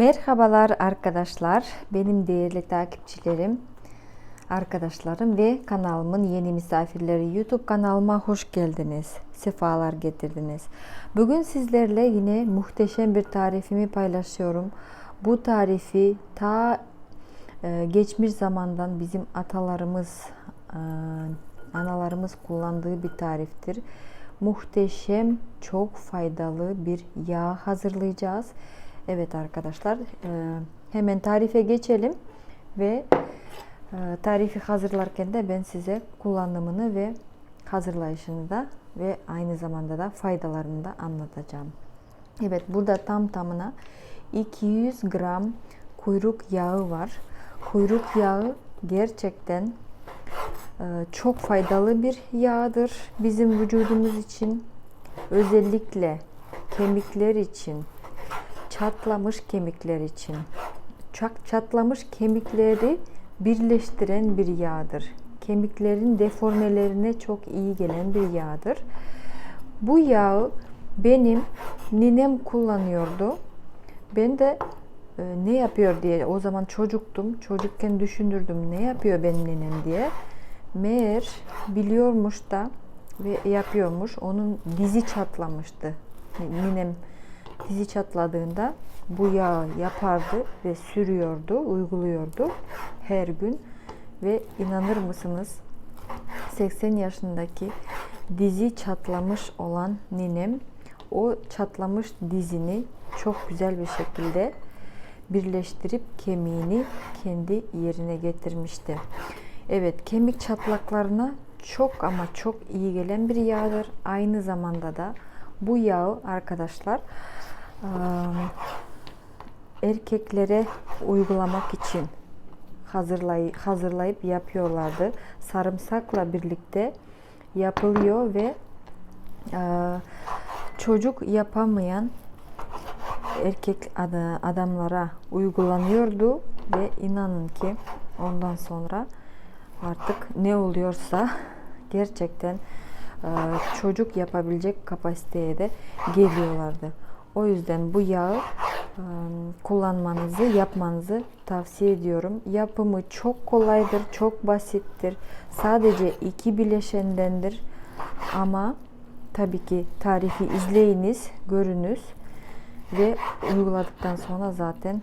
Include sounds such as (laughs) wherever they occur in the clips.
Merhabalar arkadaşlar, benim değerli takipçilerim, arkadaşlarım ve kanalımın yeni misafirleri YouTube kanalıma hoş geldiniz. Sefalar getirdiniz. Bugün sizlerle yine muhteşem bir tarifimi paylaşıyorum. Bu tarifi ta e, geçmiş zamandan bizim atalarımız, e, analarımız kullandığı bir tariftir. Muhteşem, çok faydalı bir yağ hazırlayacağız. Evet arkadaşlar, e, hemen tarife geçelim ve e, tarifi hazırlarken de ben size kullanımını ve hazırlayışını da ve aynı zamanda da faydalarını da anlatacağım. Evet, burada tam tamına 200 gram kuyruk yağı var. Kuyruk yağı gerçekten e, çok faydalı bir yağdır bizim vücudumuz için. Özellikle kemikler için, çatlamış kemikler için. Çak çatlamış kemikleri birleştiren bir yağdır. Kemiklerin deformelerine çok iyi gelen bir yağdır. Bu yağı benim ninem kullanıyordu. Ben de e, ne yapıyor diye o zaman çocuktum. Çocukken düşünürdüm ne yapıyor benim ninem diye. Meğer biliyormuş da ve yapıyormuş. Onun dizi çatlamıştı. Ninem dizi çatladığında bu yağı yapardı ve sürüyordu, uyguluyordu her gün. Ve inanır mısınız 80 yaşındaki dizi çatlamış olan ninem o çatlamış dizini çok güzel bir şekilde birleştirip kemiğini kendi yerine getirmişti. Evet, kemik çatlaklarına çok ama çok iyi gelen bir yağdır. Aynı zamanda da bu yağı arkadaşlar erkeklere uygulamak için hazırlay hazırlayıp yapıyorlardı. Sarımsakla birlikte yapılıyor ve çocuk yapamayan erkek adamlara uygulanıyordu ve inanın ki ondan sonra artık ne oluyorsa (laughs) gerçekten çocuk yapabilecek kapasiteye de geliyorlardı. O yüzden bu yağı kullanmanızı, yapmanızı tavsiye ediyorum. Yapımı çok kolaydır, çok basittir. Sadece iki bileşendendir. Ama tabii ki tarifi izleyiniz, görünüz ve uyguladıktan sonra zaten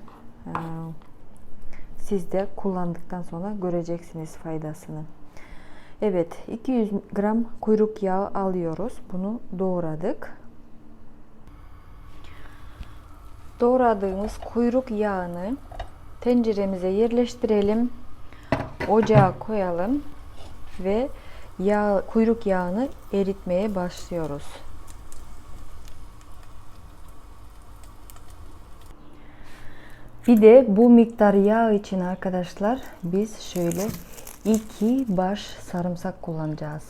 siz de kullandıktan sonra göreceksiniz faydasını. Evet 200 gram kuyruk yağı alıyoruz. Bunu doğradık. Doğradığımız kuyruk yağını tenceremize yerleştirelim. Ocağa koyalım ve yağ, kuyruk yağını eritmeye başlıyoruz. Bir de bu miktar yağ için arkadaşlar biz şöyle iki baş sarımsak kullanacağız.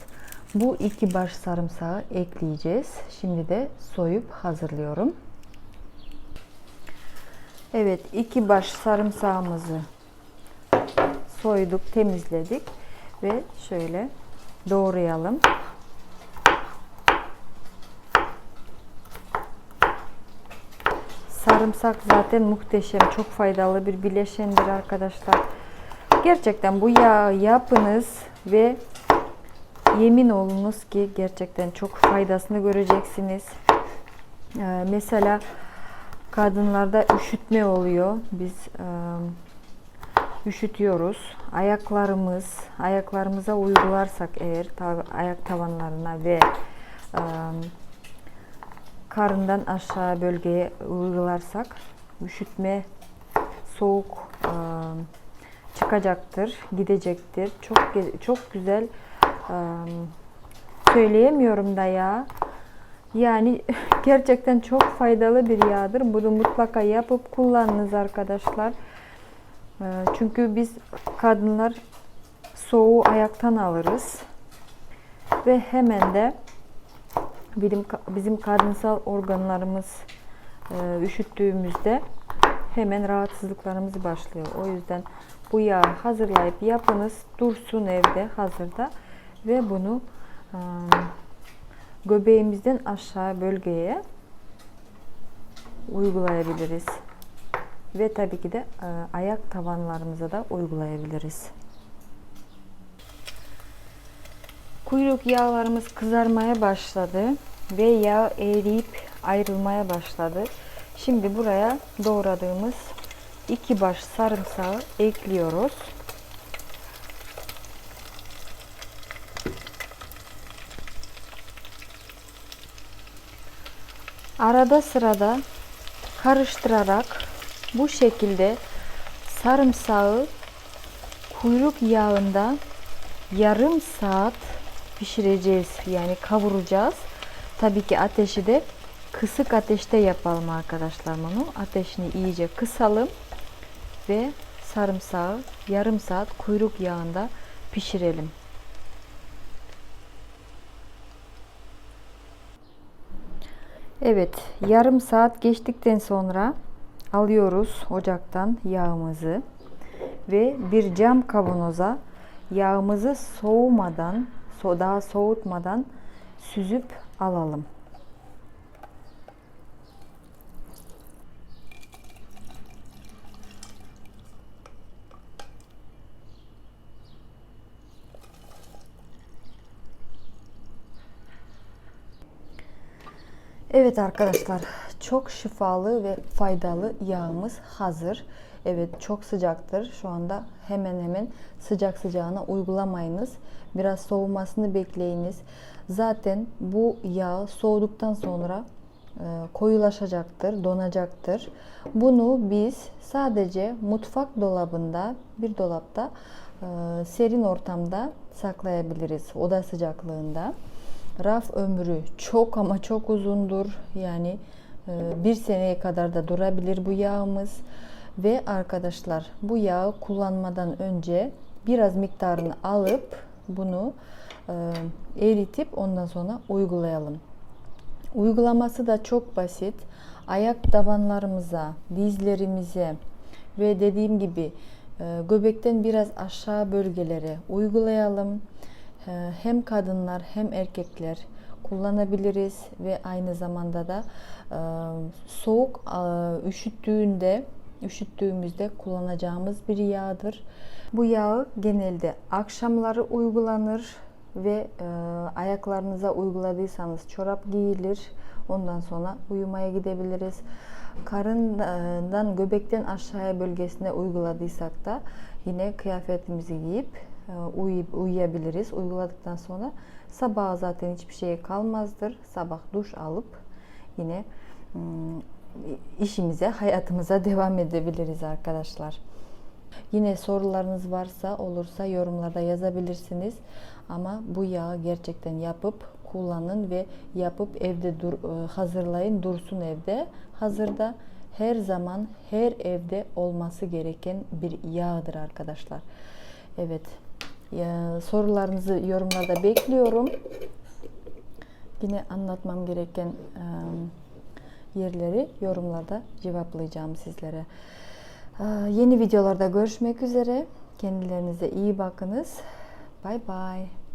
Bu iki baş sarımsağı ekleyeceğiz. Şimdi de soyup hazırlıyorum. Evet iki baş sarımsağımızı soyduk, temizledik ve şöyle doğrayalım. Sarımsak zaten muhteşem, çok faydalı bir bileşendir arkadaşlar. Gerçekten bu yağı yapınız ve yemin olunuz ki gerçekten çok faydasını göreceksiniz. Ee, mesela kadınlarda üşütme oluyor. Biz e, üşütüyoruz. Ayaklarımız, ayaklarımıza uygularsak eğer ayak tavanlarına ve e, karından aşağı bölgeye uygularsak üşütme, soğuk e, çıkacaktır, gidecektir. Çok çok güzel e, söyleyemiyorum da ya. Yani (laughs) gerçekten çok faydalı bir yağdır. Bunu mutlaka yapıp kullanınız arkadaşlar. E, çünkü biz kadınlar soğuğu ayaktan alırız. Ve hemen de bizim, bizim kadınsal organlarımız e, üşüttüğümüzde hemen rahatsızlıklarımız başlıyor. O yüzden bu yağı hazırlayıp yapınız. Dursun evde hazırda ve bunu e, göbeğimizden aşağı bölgeye uygulayabiliriz. ve tabii ki de e, ayak tabanlarımıza da uygulayabiliriz. Kuyruk yağlarımız kızarmaya başladı ve yağ eriyip ayrılmaya başladı. Şimdi buraya doğradığımız iki baş sarımsağı ekliyoruz. Arada sırada karıştırarak bu şekilde sarımsağı kuyruk yağında yarım saat pişireceğiz. Yani kavuracağız. Tabii ki ateşi de kısık ateşte yapalım arkadaşlar bunu. Ateşini iyice kısalım ve sarımsağı yarım saat kuyruk yağında pişirelim. Evet, yarım saat geçtikten sonra alıyoruz ocaktan yağımızı ve bir cam kavanoza yağımızı soğumadan, so daha soğutmadan süzüp alalım. Evet arkadaşlar çok şifalı ve faydalı yağımız hazır. Evet çok sıcaktır. Şu anda hemen hemen sıcak sıcağına uygulamayınız. Biraz soğumasını bekleyiniz. Zaten bu yağ soğuduktan sonra e, koyulaşacaktır, donacaktır. Bunu biz sadece mutfak dolabında, bir dolapta e, serin ortamda saklayabiliriz. Oda sıcaklığında. Raf ömrü çok ama çok uzundur. Yani e, bir seneye kadar da durabilir bu yağımız. Ve arkadaşlar bu yağı kullanmadan önce biraz miktarını alıp bunu e, eritip ondan sonra uygulayalım. Uygulaması da çok basit. Ayak tabanlarımıza, dizlerimize ve dediğim gibi e, göbekten biraz aşağı bölgelere uygulayalım. E, hem kadınlar hem erkekler kullanabiliriz ve aynı zamanda da e, soğuk e, üşüttüğünde üşüttüğümüzde kullanacağımız bir yağdır. Bu yağı genelde akşamları uygulanır ve e, ayaklarınıza uyguladıysanız çorap giyilir. Ondan sonra uyumaya gidebiliriz. Karından göbekten aşağıya bölgesine uyguladıysak da yine kıyafetimizi giyip e, uyuyup uyuyabiliriz. Uyguladıktan sonra sabah zaten hiçbir şey kalmazdır. Sabah duş alıp yine işimize, hayatımıza (laughs) devam edebiliriz arkadaşlar. Yine sorularınız varsa olursa yorumlarda yazabilirsiniz. Ama bu yağı gerçekten yapıp kullanın ve yapıp evde dur, hazırlayın dursun evde. Hazırda her zaman her evde olması gereken bir yağdır arkadaşlar. Evet. Ya, sorularınızı yorumlarda bekliyorum. Yine anlatmam gereken yerleri yorumlarda cevaplayacağım sizlere. Yeni videolarda görüşmek üzere. Kendilerinize iyi bakınız. Bye bye.